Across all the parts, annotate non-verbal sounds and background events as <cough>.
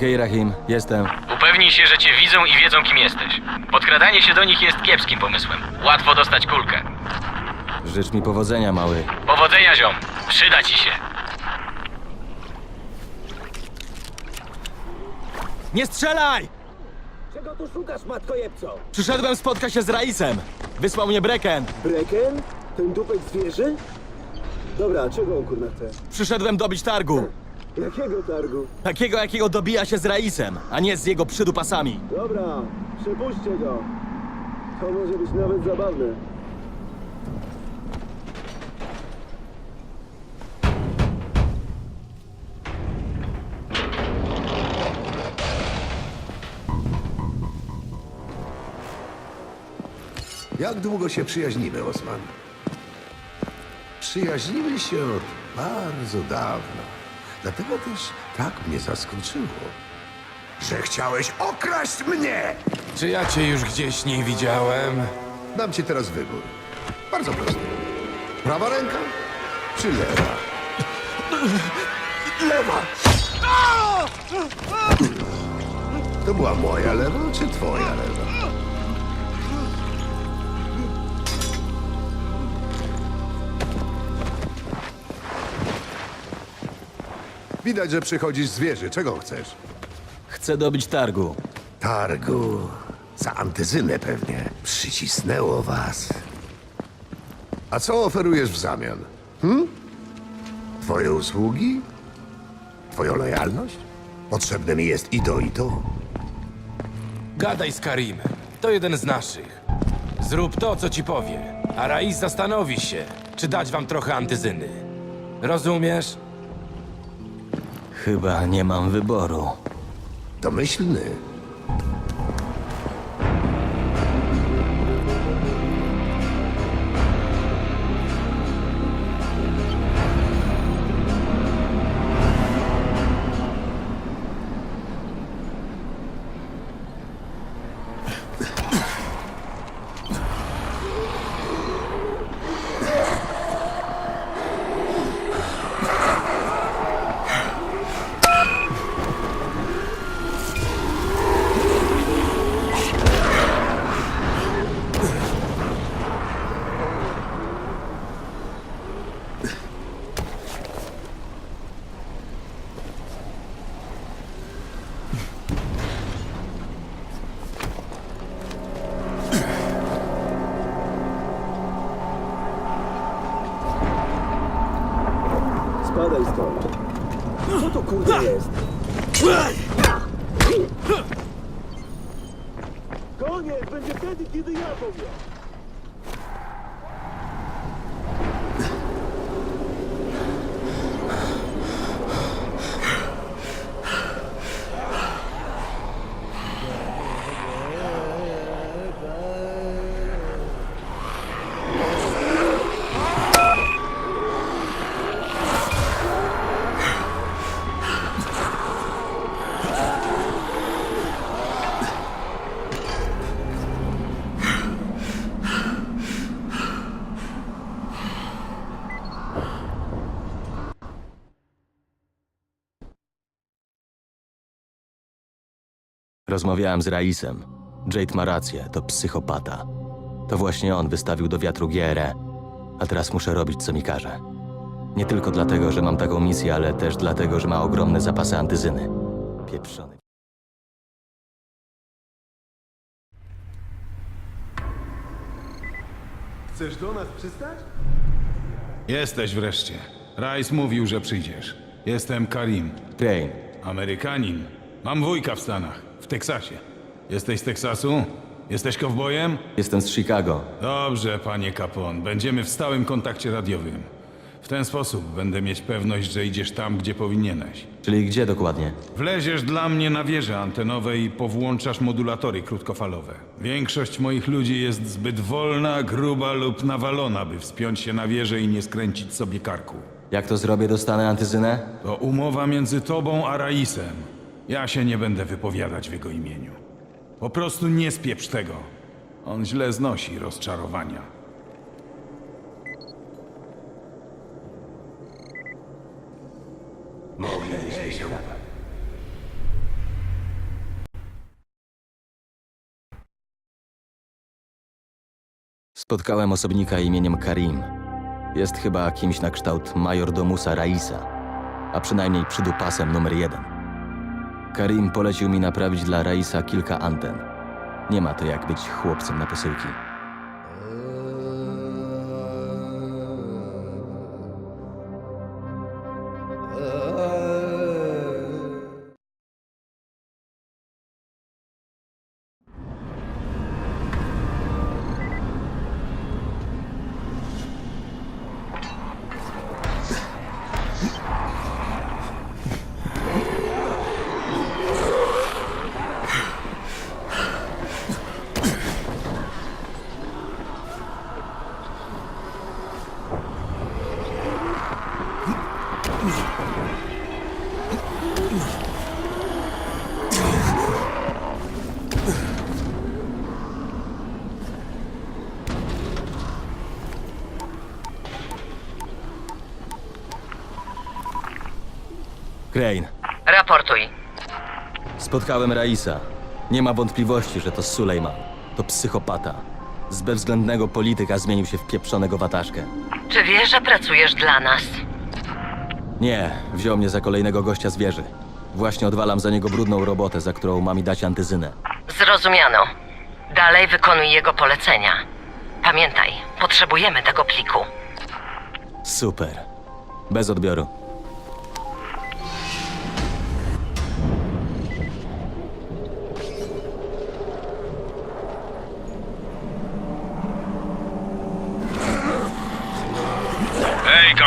Okej, Rahim, jestem. Upewnij się, że cię widzą i wiedzą, kim jesteś. Podkradanie się do nich jest kiepskim pomysłem. Łatwo dostać kulkę. Życz mi powodzenia, mały. Powodzenia, ziom. Przyda ci się. Nie strzelaj! Czego tu szukasz, matko jebco? Przyszedłem spotkać się z Raisem. Wysłał mnie Breken. Breken? Ten dupek zwierzy? Dobra, czego on kurna chce? Przyszedłem dobić targu. Jakiego targu? Takiego, jakiego dobija się z Raisem, a nie z jego przydupasami. Dobra, przepuśćcie go. To może być nawet zabawne. Jak długo się przyjaźnimy, Osman? Przyjaźnimy się od bardzo dawna. Dlatego też tak mnie zaskoczyło, że chciałeś okraść mnie! Czy ja cię już gdzieś nie widziałem? Dam ci teraz wybór. Bardzo prosty. Prawa ręka czy lewa? <laughs> Lewa! To była moja lewa czy twoja lewa? Widać, że przychodzisz z wieży. Czego chcesz? Chcę dobić targu. Targu. Za antyzynę pewnie. Przycisnęło was. A co oferujesz w zamian? Hm? Twoje usługi? Twoją lojalność? Potrzebne mi jest i to, i to. Gadaj z Karimem. To jeden z naszych. Zrób to, co ci powie. A Raiz zastanowi się, czy dać wam trochę antyzyny. Rozumiesz? Chyba nie mam wyboru. Domyślny. Запятый деда Яковлев. Ah! Rozmawiałem z Raisem. Jade ma rację, to psychopata. To właśnie on wystawił do wiatru G.R.E. a teraz muszę robić, co mi każe. Nie tylko dlatego, że mam taką misję, ale też dlatego, że ma ogromne zapasy antyzyny. Pieprzony. Chcesz do nas przystać? Jesteś wreszcie. Rice mówił, że przyjdziesz. Jestem Karim. Crane, Amerykanin. Mam wujka w Stanach. Teksasie. Jesteś z Teksasu? Jesteś kowbojem? jestem z Chicago. Dobrze, panie Capone. Będziemy w stałym kontakcie radiowym. W ten sposób będę mieć pewność, że idziesz tam, gdzie powinieneś. Czyli gdzie dokładnie? Wleziesz dla mnie na wieże antenowe i powłączasz modulatory krótkofalowe. Większość moich ludzi jest zbyt wolna, gruba lub nawalona, by wspiąć się na wieżę i nie skręcić sobie karku. Jak to zrobię, dostanę antyzynę? To umowa między tobą a Raisem. Ja się nie będę wypowiadać w jego imieniu. Po prostu nie spieprz tego. On źle znosi rozczarowania. Spotkałem osobnika imieniem Karim. Jest chyba kimś na kształt majordomusa Raisa, a przynajmniej przydupasem numer jeden. Karim polecił mi naprawić dla Raisa kilka anten. Nie ma to jak być chłopcem na posyłki. Crane, Raportuj. spotkałem Raisa. Nie ma wątpliwości, że to Sulejman. To psychopata. Z bezwzględnego polityka zmienił się w pieprzonego wataszkę. Czy wiesz, że pracujesz dla nas? Nie, wziął mnie za kolejnego gościa z wieży. Właśnie odwalam za niego brudną robotę, za którą ma mi dać antyzynę. Zrozumiano. Dalej wykonuj jego polecenia. Pamiętaj, potrzebujemy tego pliku. Super. Bez odbioru.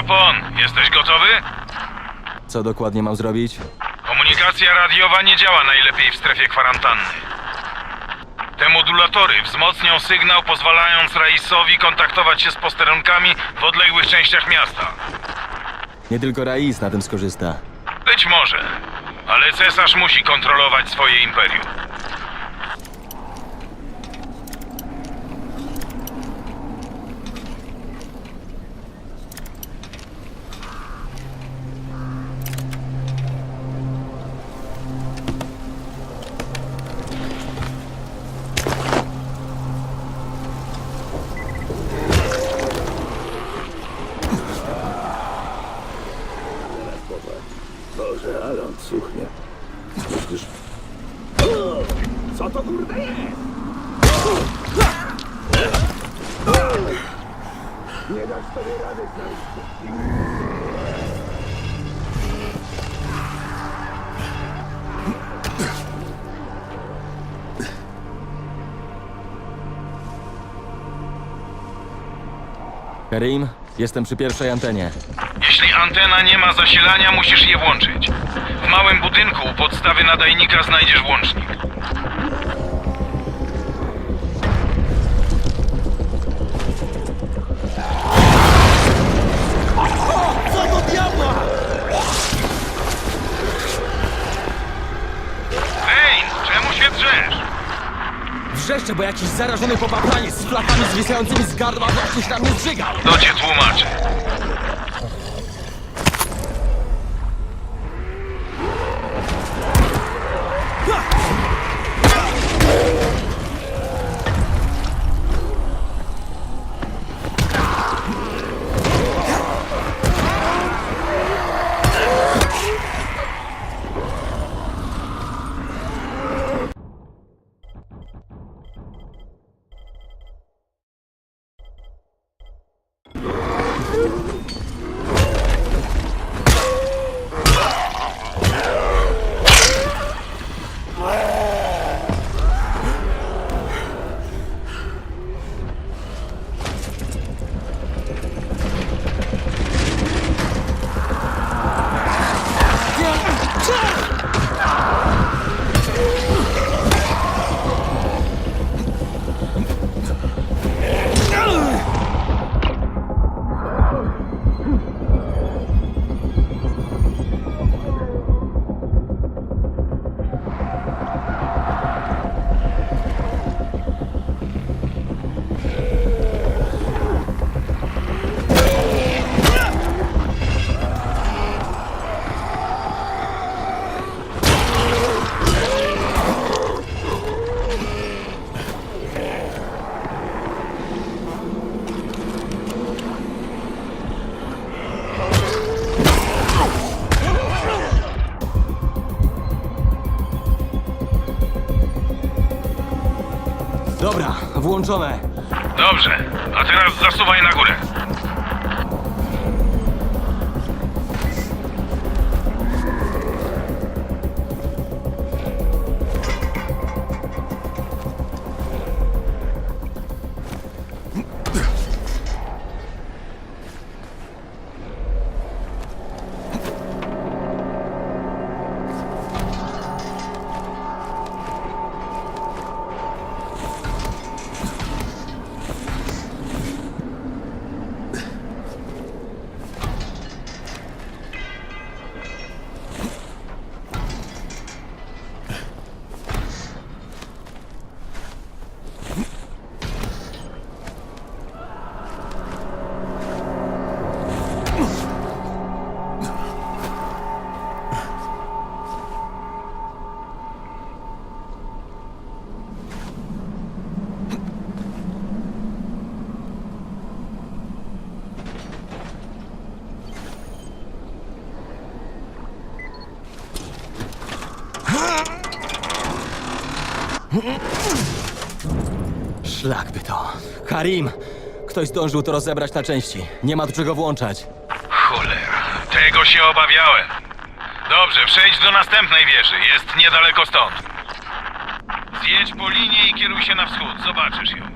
Hej, Capone, jesteś gotowy? Co dokładnie mam zrobić? Komunikacja radiowa nie działa najlepiej w strefie kwarantanny. Te modulatory wzmocnią sygnał, pozwalając Raisowi kontaktować się z posterunkami w odległych częściach miasta. Nie tylko Rais na tym skorzysta. Być może, ale cesarz musi kontrolować swoje imperium. Ale on. Przecież... Co to kurde jest? Nie dasz sobie rady. Karim, jestem przy pierwszej antenie. Jeśli antena nie ma zasilania, musisz je włączyć. W małym budynku u podstawy nadajnika znajdziesz włącznik. Ej, czemu się drzesz? Wrzeszczę, bo jakiś zarażony popapraniec z flakami zwisającymi z gardła właśnie się tam nie zżygał. To cię tłumaczę. Włączone. Dobrze, a teraz zasuwaj na górę. Szlak by to. Karim! Ktoś zdążył to rozebrać na części. Nie ma tu czego włączać. Cholera, tego się obawiałem. Dobrze, przejdź do następnej wieży, jest niedaleko stąd. Zjedź po linie i kieruj się na wschód, zobaczysz ją.